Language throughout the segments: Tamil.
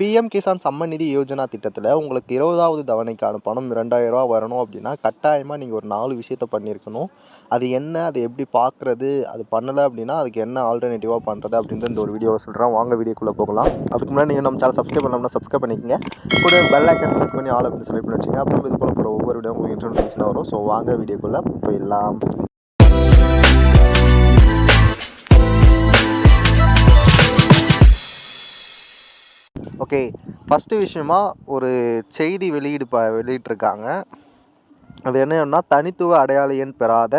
பிஎம் கிசான் சம்மன் நிதி யோஜனா திட்டத்தில் உங்களுக்கு இருபதாவது தவணைக்கான பணம் ரெண்டாயிரரூவா வரணும் அப்படின்னா கட்டாயமாக நீங்கள் ஒரு நாலு விஷயத்த பண்ணியிருக்கணும் அது என்ன? அது எப்படி பார்க்குறது அது பண்ணலை அப்படின்னா அதுக்கு என்ன ஆல்டர்னேட்டிவாக பண்ணுறது அப்படின்றது இந்த ஒரு வீடியோவில் சொல்கிறேன் வாங்க வீடியோக்குள்ளே போகலாம். அதுக்கு முன்னாடி நீங்கள் நம்ம சேனல் சப்ஸ்கிரைப் பண்ணோம்னா சப்ஸ்கிரைப் பண்ணிக்கங்க. கூட பெல் ஐக்கன் கிளிக் பண்ணி ஆல் அப்படின்னு செலக்ட் பண்ணி வச்சுங்க. அப்புறம் இது போல் போகிற ஒவ்வொரு வீடியோ உங்களுக்கு இன்டர்நெட் வரும். ஸோ வாங்க வீடியோக்குள்ளே போயிடலாம். ஓகே ஃபஸ்ட்டு விஷயமா ஒரு செய்தி வெளியீடு ப வெளியிட்ருக்காங்க அது என்னன்னா தனித்துவ அடையாள எண் பெறாத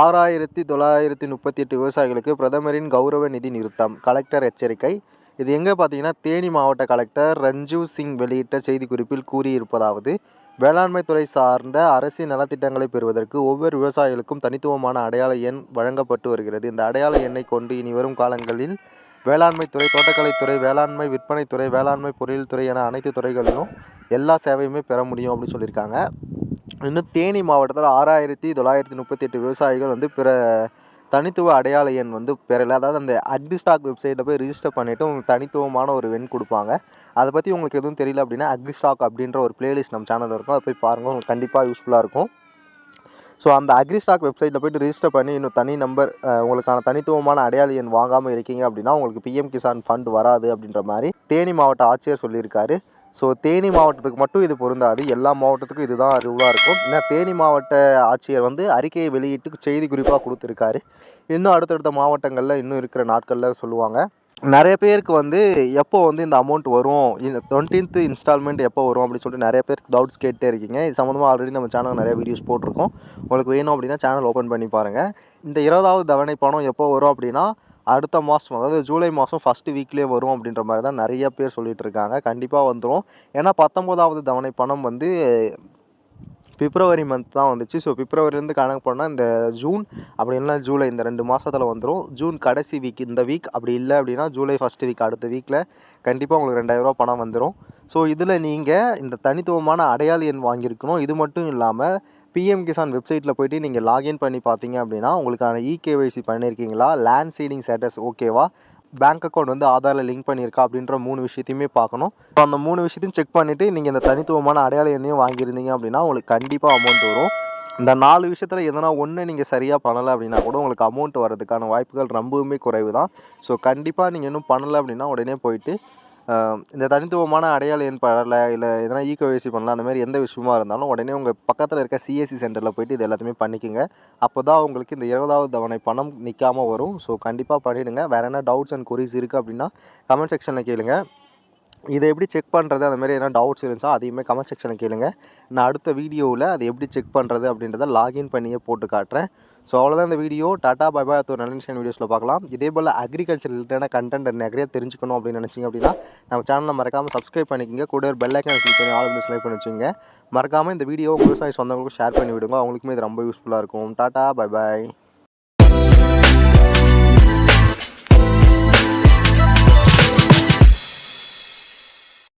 ஆறாயிரத்தி தொள்ளாயிரத்தி முப்பத்தி எட்டு விவசாயிகளுக்கு பிரதமரின் கௌரவ நிதி நிறுத்தம் கலெக்டர் எச்சரிக்கை. இது எங்கே பார்த்தீங்கன்னா தேனி மாவட்ட கலெக்டர் ரஞ்சீவ் சிங் வெளியிட்ட செய்திக்குறிப்பில் கூறியிருப்பதாவது வேளாண்மை துறை சார்ந்த அரசின் நலத்திட்டங்களை பெறுவதற்கு ஒவ்வொரு விவசாயிகளுக்கும் தனித்துவமான அடையாள எண் வழங்கப்பட்டு வருகிறது. இந்த அடையாள எண்ணை கொண்டு இனி வரும் காலங்களில் வேளாண்மைத்துறை தோட்டக்கலைத்துறை வேளாண்மை விற்பனைத்துறை வேளாண்மை பொறியியல் துறை என அனைத்து துறைகளிலும் எல்லா சேவையுமே பெற முடியும் அப்படின்னு சொல்லியிருக்காங்க. இன்னும் தேனி மாவட்டத்தில் ஆறாயிரத்தி தொள்ளாயிரத்தி முப்பத்தி எட்டு விவசாயிகள் வந்து பிற தனித்துவ அடையாள எண் வந்து பெறலை. அதாவது அந்த அக்ரிஸ்டாக் வெப்சைட்டில் போய் ரிஜிஸ்டர் பண்ணிவிட்டு உங்களுக்கு தனித்துவமான ஒரு வெண் கொடுப்பாங்க. அதை பற்றி உங்களுக்கு எதுவும் தெரியல அப்படின்னா அக்ரிஸ்டாக் அப்படின்ற ஒரு பிளேலிஸ்ட் நம்ம சேனலில் இருக்கும். அதை போய் பாருங்கள் உங்களுக்கு கண்டிப்பாக யூஸ்ஃபுல்லாக இருக்கும். ஸோ அந்த அக்ரிஸ்டாக் வெப்சைட்டில் போய்ட்டு ரிஜிஸ்டர் பண்ணி இன்னும் தனி நம்பர் உங்களுக்கான தனித்துவமான அடையாள எண் வாங்காமல் இருக்கீங்க அப்படின்னா உங்களுக்கு பிஎம் கிசான் ஃபண்ட் வராது அப்படின்ற மாதிரி தேனி மாவட்ட ஆட்சியர் சொல்லியிருக்காரு. ஸோ தேனி மாவட்டத்துக்கு மட்டும் இது பொருந்தாது. எல்லா மாவட்டத்துக்கும் இதுதான் ரூலாக இருக்கும். ஏன்னா தேனி மாவட்ட ஆட்சியர் வந்து அறிக்கையை வெளியிட்டு செய்தி குறிப்பாக கொடுத்துருக்காரு. இன்னும் அடுத்தடுத்த மாவட்டங்களில் இன்னும் இருக்கிற நாட்களில் சொல்லுவாங்க. நிறைய பேருக்கு வந்து எப்போ வந்து இந்த அமௌண்ட் வரும்? இந்த டுவெண்ட்டீன்த் இன்ஸ்டால்மெண்ட் எப்போ வரும் அப்படின்னு சொல்லிட்டு நிறைய பேர் டவுட்ஸ் கேட்டே இருக்கீங்க. இது சம்மந்தமாக ஆல்ரெடி நம்ம சேனல் நிறைய வீடியோஸ் போட்டிருக்கோம். உங்களுக்கு வேணும் அப்படின்னா சேனல் ஓப்பன் பண்ணி பாருங்கள் இந்த இருபதாவது தவணை பணம் எப்போ வரும் அப்படின்னா அடுத்த மாதம் அதாவது ஜூலை மாதம் ஃபஸ்ட்டு வீக்லேயே வரும் அப்படின்ற மாதிரி தான் நிறைய பேர் சொல்லிகிட்டு இருக்காங்க. கண்டிப்பாக வந்துடும் ஏன்னா பத்தொம்போதாவது தவணை பணம் வந்து பிப்ரவரி மந்த் தான் வந்துச்சு. ஸோ பிப்ரவரிலேருந்து கணக்கு பண்ணால் இந்த ஜூன் அப்படி இல்லைனா ஜூலை இந்த ரெண்டு மாதத்தில் வந்துடும் ஜூன் கடைசி வீக் இந்த வீக் அப்படி இல்லை அப்படின்னா ஜூலை ஃபஸ்ட் வீக் அடுத்த வீக்கில் கண்டிப்பாக உங்களுக்கு ரெண்டாயிரரூவா பணம் வந்துடும் ஸோ இதில் நீங்கள் இந்த தனித்துவமான அடையாள எண் வாங்கியிருக்கணும். இது மட்டும் இல்லாமல் பிஎம் கிசான் வெப்சைட்டில் போய்ட்டு நீங்கள் லாகின் பண்ணி பார்த்தீங்க அப்படின்னா உங்களுக்கான இகேவைசி பண்ணியிருக்கீங்களா? லேண்ட் சீடிங் ஸ்டேட்டஸ் ஓகேவா பேங்க் அக்கௌண்ட் வந்து ஆதாரில் லிங்க் பண்ணியிருக்கா அப்படின்ற மூணு விஷயத்தையுமே பார்க்கணும். ஸோ அந்த மூணு விஷயத்தையும் செக் பண்ணிவிட்டு நீங்கள் இந்த தனித்துவமான அடையாள எண்ணையும் வாங்கியிருந்தீங்க அப்படின்னா உங்களுக்கு கண்டிப்பாக அமௌண்ட் வரும். இந்த நாலு விஷயத்தில் எதனா ஒன்று நீங்கள் சரியாக பண்ணலை அப்படின்னா கூட உங்களுக்கு அமௌண்ட் வரதுக்கான வாய்ப்புகள் ரொம்பவுமே குறைவு தான் ஸோ கண்டிப்பாக நீங்கள் இன்னும் பண்ணலை அப்படின்னா உடனே போயிட்டு இந்த தனித்துவமான அடையாள எண் படலை இல்லை எதனா ஈகோவேசி பண்ணலாம் அந்த மாதிரி எந்த விஷயமா இருந்தாலும் உடனே உங்கள் பக்கத்தில் இருக்க சிஎஸ்சி சென்டரில் போயிட்டு இது எல்லாத்தையுமே பண்ணிக்கோங்க. அப்போ தான் உங்களுக்கு இந்த இருபதாவது தவணை பணம் நிற்காமல் வரும். ஸோ கண்டிப்பாக பண்ணிவிடுங்க வேறு என்ன டவுட்ஸ் அண்ட் கொரிஸ் இருக்குது அப்படின்னா கமெண்ட் செக்ஷனில் கேளுங்க. இதை எப்படி செக் பண்ணுறது அந்த மாதிரி எதனா டவுட்ஸ் இருந்துச்சா அதையுமே கமெண்ட் செக்ஷனில் கேளுங்க. நான் அடுத்த வீடியோவில் அதை எப்படி செக் பண்ணுறது அப்படின்றத லாகின் பண்ணியே போட்டு காட்டுறேன். ஸோ அவ்வளோதான் இந்த வீடியோ டாட்டா பாய் பாய் ஒரு நல்ல விஷயம் வீடியோஸில் பார்க்கலாம். இதே போல் அக்ரிகல்ச்சர் ரிலேட்டடான கண்டென்ட் நிறைய தெரிஞ்சுக்கணும் அப்படின்னு நினச்சிங்க அப்படின்னா நம்ம சேனலை மறக்காமல் சப்ஸ்கிரைப் பண்ணிக்கோங்க. கூட ஒரு பெல் ஐக்கன் கிளிக் பண்ணி ஆல் வந்து செலக்ட் பண்ணி வச்சுங்க மறக்காமல் இந்த வீடியோ விவசாய சொந்தங்களுக்கும் ஷேர் பண்ணி விடுங்க. அவங்களுக்குமே இது ரொம்ப யூஸ்ஃபுல்லாக இருக்கும். Tata bye bye.